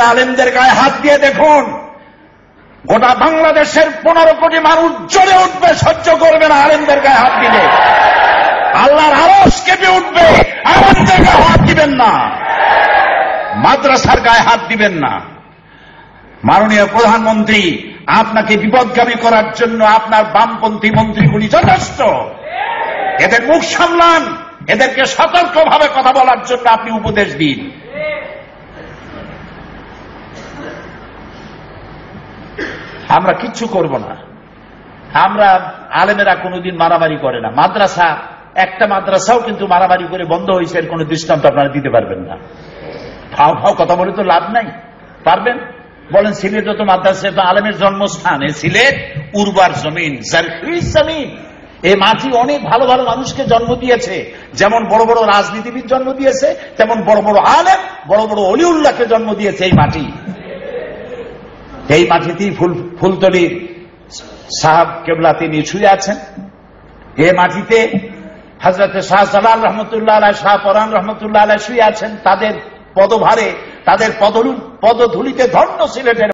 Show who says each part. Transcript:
Speaker 1: আলেমদের গায়ে হাত দিয়ে দেখুন। গোটা বাংলাদেশের পনেরো কোটি মানুষ জ্বলে উঠবে, সহ্য করবে না আলেমদের গায়ে হাত দিলে। আল্লাহর আরস কেঁপে উঠবে, আলেমদের গায়ে হাত দিবেন না। মাদ্রাসার গায়ে হাত দিবেন না। মাননীয় প্রধানমন্ত্রী, আপনাকে বিপদগামী করার জন্য আপনার বামপন্থী মন্ত্রীগুলি যথেষ্ট। এদের মুখ সামলান, এদেরকে সতর্কভাবে কথা বলার জন্য আপনি উপদেশ দিন। আমরা কিচ্ছু করব না। আমরা আলেমেরা কোনোদিন মারামারি করে না। মাদ্রাসা, একটা মাদ্রাসাও কিন্তু মারামারি করে বন্ধ হয়েছে, এর কোনো দৃষ্টান্ত আপনারা দিতে পারবেন না। ফাও ফাও কথা বলে তো লাভ নাই। পারবেন? বলেন, সিলেট তো মাদ্রাসা, তো আলেমের জন্মস্থান। সিলেট উর্বার জমিন জারখরিজ জমিন। এই মাটি অনেক ভালো ভালো মানুষকে জন্ম দিয়েছে। যেমন বড় বড় রাজনীতিবিদ জন্ম দিয়েছে, তেমন বড় বড় আলেম, বড় বড় অলিউল্লাহকে জন্ম দিয়েছে এই মাটি। এই মাটিতেই ফুল, ফুলতলির সাহাব কেবলা তিনি শুয়ে আছেন। এ মাটিতে হাজরত শাহ জালাল রহমতুল্লাহ শাহ পরান রহমতুল্লাহ শুয়ে আছেন। তাদের পদভারে, তাদের পদধুলিতে ধন্য সিলেটের